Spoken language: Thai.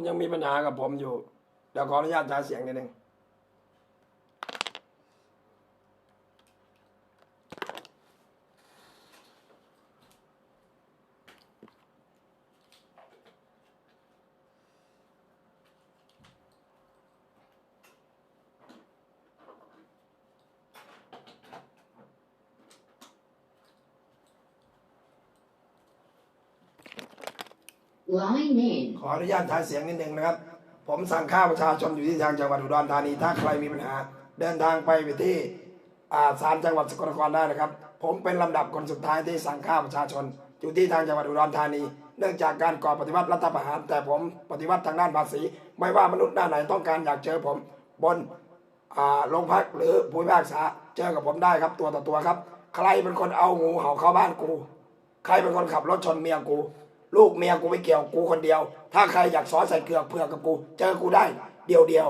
คุณยังมีปัญหากับผมอยู่เดี๋ยวขออนุญาตใช้เสียงนิดนึง Line in. ขออนุญาตใช้เสียงนิดนึงนะครับ ผมสั่งข้าวประชาชนอยู่ที่ทางจังหวัดอุดรธานี ถ้าใครมีปัญหา เดินทางไปไปที่ศาลจังหวัดสกลนครได้นะครับ ผมเป็นลำดับคนสุดท้ายที่สั่งข้าวประชาชน อยู่ที่ทางจังหวัดอุดรธานี เนื่องจากการก่อปฏิวัติรัฐประหาร แต่ผมปฏิวัติทางด้านภาษี ไม่ว่ามนุษย์หน้านไหนต้องการอยากเจอผมบนโรงพักหรือผู้พิพากษาเจอกับผมได้ครับตัวต่อตัวครับ ใครเป็นคนเอางูเห่าเข้าบ้านกู ใครเป็นคนขับรถชนเมียกู ลูกเมียกูไม่เกี่ยวกูคนเดียว ถ้าใครอยากซ้อนใส่เกลือกเผือกกับกู เจอกูได้เดียวเดียว